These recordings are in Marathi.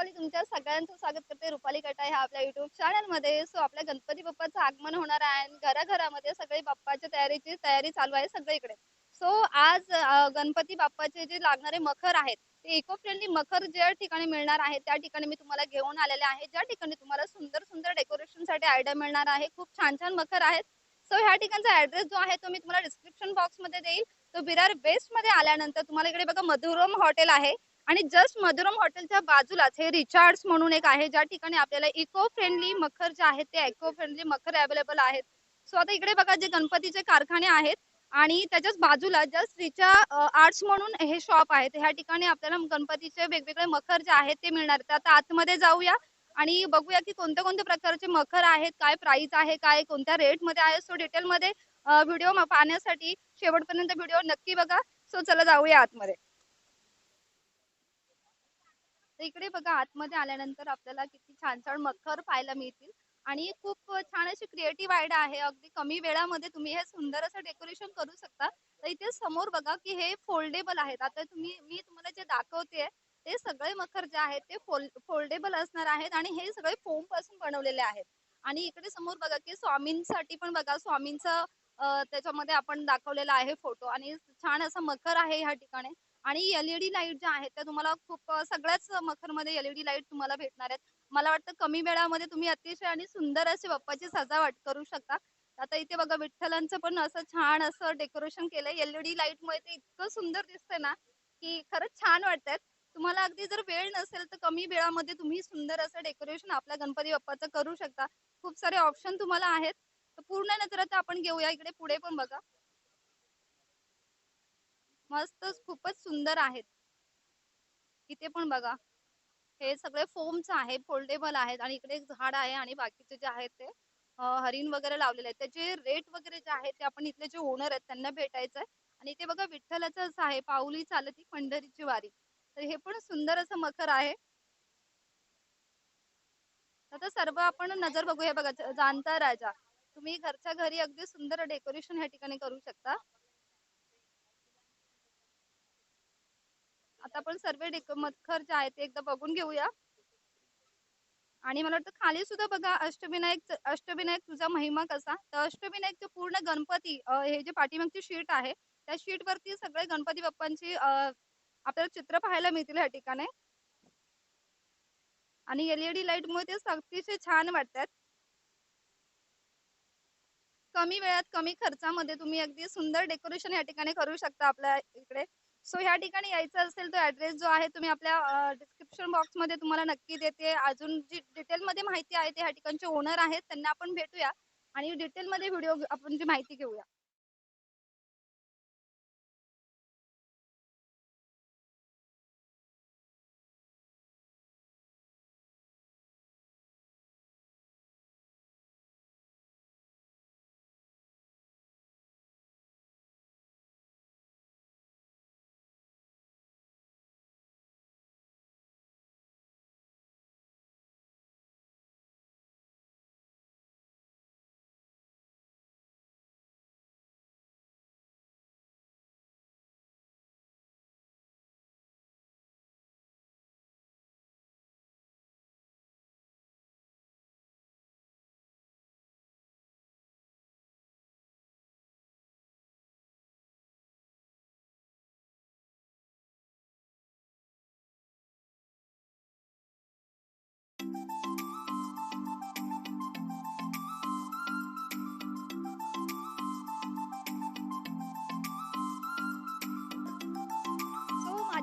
रुपाली तुमच्या सगळ्यांचं स्वागत करते. रुपाली कटा ह्या आपल्या युट्यूब चॅनलमध्ये. सो आपल्या गणपती बाप्पाचं आगमन होणार आहे आणि घराघरामध्ये सगळी बाप्पाच्या तयारीची तयारी चालू आहे सगळीकडे सो आज गणपती बाप्पाचे जे लागणारे मखर आहेत ते इको फ्रेंडली मखर ज्या ठिकाणी मिळणार आहे त्या ठिकाणी मी तुम्हाला घेऊन आलेले आहे. ज्या ठिकाणी तुम्हाला सुंदर सुंदर डेकोरेशनसाठी आयडिया मिळणार आहे खूप छान छान मखर आहेत. सो ह्या ठिकाणचा ऍड्रेस जो आहे तो मी तुम्हाला डिस्क्रिप्शन बॉक्समध्ये देईल. तो बिरार वेस्टमध्ये आल्यानंतर तुम्हाला इकडे बघा मधुरम हॉटेल आहे. आणि जस्ट मधुरम हॉटेलच्या बाजूलाच हे रिचार्ड्स म्हणून एक आहे ज्या ठिकाणी आपल्याला इको फ्रेंडली मखर जे आहेत ते इको फ्रेंडली मखर अवेलेबल आहेत. सो आता इकडे बघा जे गणपतीचे कारखाने आहेत आणि त्याच्याच बाजूला जस्ट रिचा आर्ट्स म्हणून हे शॉप आहे ह्या ठिकाणी आपल्याला गणपतीचे वेगवेगळे मखर जे आहेत ते मिळणार आहेत. आता आतमध्ये जाऊया आणि बघूया की कोणत्या कोणत्या प्रकारचे मखर आहेत काय प्राइस आहे काय कोणत्या रेटमध्ये आहे. सो डिटेल मध्ये व्हिडिओ पाहण्यासाठी शेवटपर्यंत व्हिडिओ नक्की बघा. सो चला जाऊया आतमध्ये. इकडे बघा आतमध्ये आल्यानंतर आपल्याला किती छान छान मखर पाहायला मिळतील. आणि खूप छान अशी क्रिएटिव्ह आयडिया आहे. अगदी कमी वेळामध्ये तुम्ही हे सुंदर असं डेकोरेशन करू शकता. तर इथे समोर बघा की हे फोल्डेबल आहेत. आता तुम्ही मी तुम्हाला जे दाखवते ते सगळे मखर जे आहेत ते फोल्डेबल असणार आहेत आणि हे सगळे फोमपासून बनवलेले आहेत. आणि इकडे समोर बघा की स्वामींसाठी पण बघा स्वामींचं त्याच्यामध्ये आपण दाखवलेला आहे फोटो आणि छान असा मखर आहे ह्या ठिकाणी. आणि एलईडी लाइट ज्या आहेत त्या तुम्हाला खूप सगळ्याच मखरमध्ये एलईडी लाइट तुम्हाला भेटणार आहेत. मला वाटतं कमी वेळामध्ये तुम्ही अतिशय आणि सुंदर अशी बाप्पाची सजावट करू शकता. आता इथे बघा विठ्ठलांचं पण असं छान असं डेकोरेशन केलंय. एलईडी लाइट मुळे ते इतकं सुंदर दिसतंय ना की खरंच छान वाटतंय. तुम्हाला अगदी जर वेळ नसेल तर कमी वेळामध्ये तुम्ही सुंदर असं डेकोरेशन आपल्या गणपती बाप्पाचं करू शकता. खूप सारे ऑप्शन तुम्हाला आहेत. तर पूर्ण आता आपण घेऊया. इकडे पुढे पण बघा. मस्त खूपच सुंदर आहेत. इथे पण बघा. हे सगळे फोमच आहे फोल्डेबल आहेत आणि इकडे एक झाड आहे आणि बाकीचे जे आहेत ते हरिण वगैरे लावलेले आहेत. त्याचे रेट वगैरे जे आहेत ते आपण इथले जे ओनर आहेत त्यांना भेटायचं आहे आणि इथे बघा विठ्ठलाचं असं आहे पाऊली चालती पंढरीची वारी. तर हे पण सुंदर असं मखर आहे. आता सर्व आपण नजर बघूया बघा जाणता राजा. तुम्ही घरच्या घरी अगदी सुंदर डेकोरेशन ह्या ठिकाणी करू शकता. आता आपण सर्व डेको मखर जे आहेत ते एकदा बघून घेऊया. आणि मला वाटतं खाली सुद्धा बघा अष्टविनायक अष्टविनायक तुझा महिमा कसा? तर अष्टविनायकचे पूर्ण गणपती हे जे पाठीमागची शीट आहे त्या शीट वरती सगळे गणपती बाप्पांची आपल्याला चित्र पाहायला मिळतील या ठिकाणी. आणि एलईडी लाइट मुळे ते अतिशय छान वाटतात. कमी वेळात कमी खर्चामध्ये तुम्ही अगदी सुंदर डेकोरेशन या ठिकाणी करू शकता आपल्या इकडे. सो ह्या ठिकाणी यायचं असेल तो ऍड्रेस जो आहे तुम्ही आपल्या डिस्क्रिप्शन बॉक्समध्ये तुम्हाला नक्की देते. अजून जी डिटेल मध्ये माहिती आहे ते ह्या ठिकाणचे ओनर आहेत. त्यांना आपण भेटूया आणि डिटेल मध्ये व्हिडिओ आपण जी माहिती घेऊया.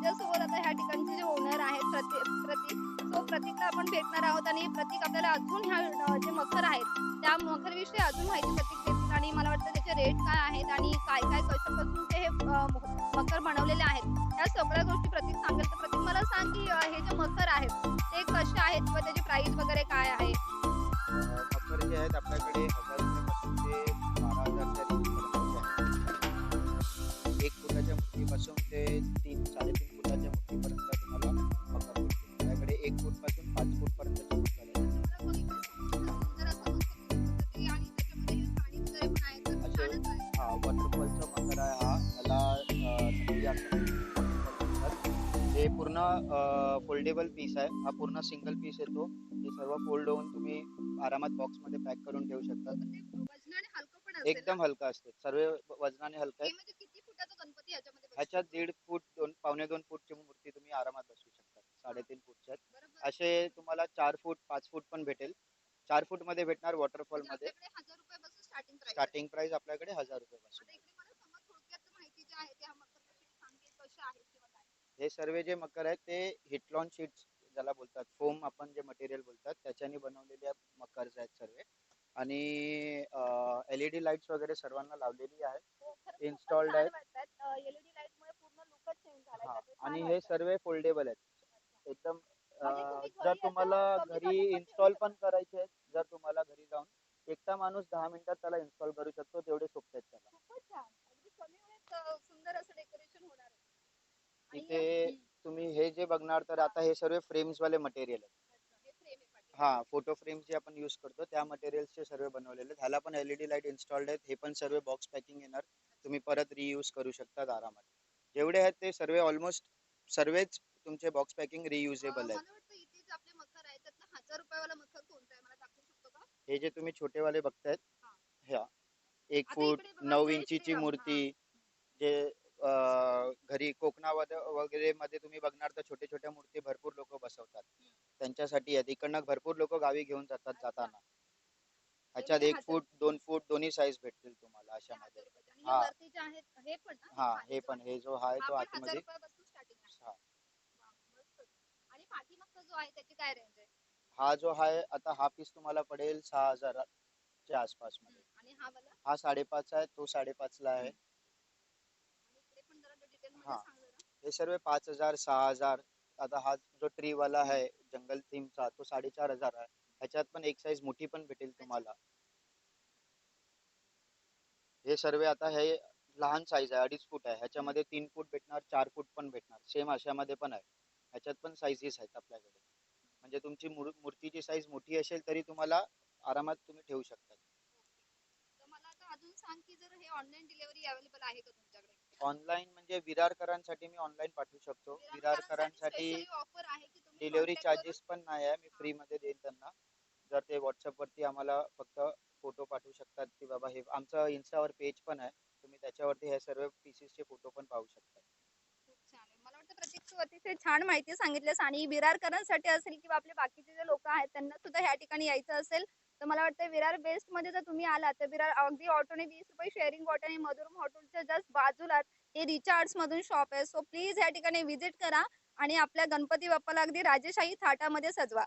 सो आता ह्या ठिकाणचे जे ओनर आहेत प्रतीक प्रतीक सो प्रतीकला आपण भेटणार आहोत आणि प्रतीक आपल्याला अजून ह्या जे मखर आहेत त्या मखरविषयी अजून माहिती प्रतीक देतील आणि मला वाटतं त्याचे रेट काय आहेत आणि काय काय कशापासून ते हे मखर बनवलेले आहेत. या सगळ्या गोष्टी प्रतीक सांगेल. तर प्रतीक मला सांग की हे जे मखर आहेत ते कसे आहेत व त्याची प्राईस वगैरे काय आहे? मखर जे आहेत आपल्याकडे ते बारा एक फुटाच्या मूर्तीपासून ते हे पूर्ण फोल्डेबल पीस आहे. हा पूर्ण सिंगल पीस येतो हे सर्व फोल्ड होऊन तुम्ही आरामात बॉक्समध्ये पॅक करून ठेवू शकता. एकदम? हलका असते. सर्व वजनाने हलका आहे. म्हणजे? ह्याच्यात दीड फूट दोन पावणे दोन फूटची मूर्ती तुम्ही आरामात बसवू शकता. साडेतीन फूटच्या असे तुम्हाला चार फूट पाच फूट पण भेटेल. चार फूटमध्ये भेटणार वॉटरफॉलमध्ये स्टार्टिंग प्राइस आपल्याकडे हजार रुपये पासून इकडे मला सांगा थोडक्यात माहिती जी आहे त्या मकर कशी सांगेल कशा आहेत किंवा काय हे सर्व जे मकर आहेत ते हिटलॉन शीट्स ज्याला बोलतात फोम आपण जे मटेरियल बोलतात त्याच्याने बनवलेले मकर्स आहेत सर्व. आणि एलईडी लाईट्स वगैरे सर्वांना लावलेली आहेत. झालाय. हा. त्याचा. छान आणि हे. सर्व फोल्डेबल आहेत. एकदम म्हणजे जर तुम्हाला घरी इन्स्टॉल पण करायचे आहेत जर तुम्हाला घरी जाऊन एकटा माणूस दहा मिनिटात त्याला इन्स्टॉल करू शकतो तेवढे सोपे आहेत त्याला. सुंदर असं डेकोरेशन होणार हे- हम्म, तुम्ही हे जे बघणार तर आता हे सर्व फ्रेम्स वाले मटेरियल हे. हा फोटो फ्रेम्स जे आपण युज करतो त्या मटेरियल्सचे सर्व बनवलेले ह्याला पण एलईडी लाइट इन्स्टॉल्ड आहेत. हे पण सर्व बॉक्स पॅकिंग येणार. तुम्ही परत रियूज करू शकतात आरामात. जेवढे आहेत ते सर्व ऑलमोस्ट सर्वच तुमचे बॉक्स पॅकिंग रियुजेबल आहेत. शकतो हे जे तुम्ही छोटेवाले बघतायत हा. ह्या एक फूट नऊ इंचीची. मूर्ती जे घरी कोकणामध्ये वगैरे मध्ये तुम्ही बघणार तर छोटे छोट्या मूर्ती भरपूर लोक बसवतात त्यांच्यासाठी आहेत इकडनं भरपूर लोक गावी घेऊन जातात. जाताना ह्याच्यात एवढे एक फूट दोन फूट दोन्ही साईज भेटतील तुम्हाला रुपयाचे. आणि हा. हे हे पण? हा जो आहे. तो आतमध्ये हा. जो आहे आता हा पीस तुम्हाला पडेल सहा हजाराच्या आसपासमध्ये हा हा साडेपाच आहे तो साडेपाच ला आहे आणि इकडे पण जरा डिटेल मध्ये हा. हे सर्व पाच हजार सहा हजार आता हा जो ट्री वाला आहे जंगल थीमचा तो साडेचार हजार आहे. ह्याच्यात पण एक साईज मोठी पण भेटेल तुम्हाला. हे सर्व आता हे लहान साईज आहे अडीच फूट आहे. ह्याच्यामध्ये तीन फूट भेटणार चार फूट पण भेटणार. सेम अशामध्ये पण आहे. ह्याच्यात पण साईजेस आहेत आपल्याकडे. म्हणजे तुमची मूर्तीची साईज मोठी असेल तरी तुम्हाला आरामात तुम्ही ठेवू शकता. मला आता अजून सांग की जर हे ऑनलाईन डिलिव्हरी अवेलेबल आहे का तुमच्याकडे? ऑनलाईन म्हणजे विरारकरांसाठी मी ऑनलाईन पाठवू शकतो. विरारकरांसाठी ऑफर आहे की तुम्ही डिलिव्हरी contact करून- चार्जेस पण नाही आहे. मी फ्री मध्ये देईन त्यांना. जर ते व्हॉट्सअप वरती आम्हाला फक्त फोटो पाठवू शकतात की बाबा हे आमचं इन्स्टावर पेज पण आहे. तुम्ही त्याच्यावरती हे सर्व पीसेसचे फोटो पण पाहू शकता. खूप छान आहे. मला वाटतं प्रतीक तू अतिशय छान माहिती सांगितलीस आणि विरारकरांसाठी असेल किंवा आपले बाकीचे जे लोक आहेत त्यांना सुद्धा ह्या ठिकाणी यायचं असेल. तर मला वाटतं विरार बेस्टमध्ये जर तुम्ही आलात तर विरार अगदी ऑटोने वीस रुपये शेअरिंग ऑटो आणि मधुरम हॉटेलच्या जस्ट बाजूला हे रिचार्ज मधून शॉप आहे. सो प्लीज या ठिकाणी व्हिजिट करा आणि आपल्या गणपती बाप्पाला अगदी राजेशाही थाटामध्ये सजवा.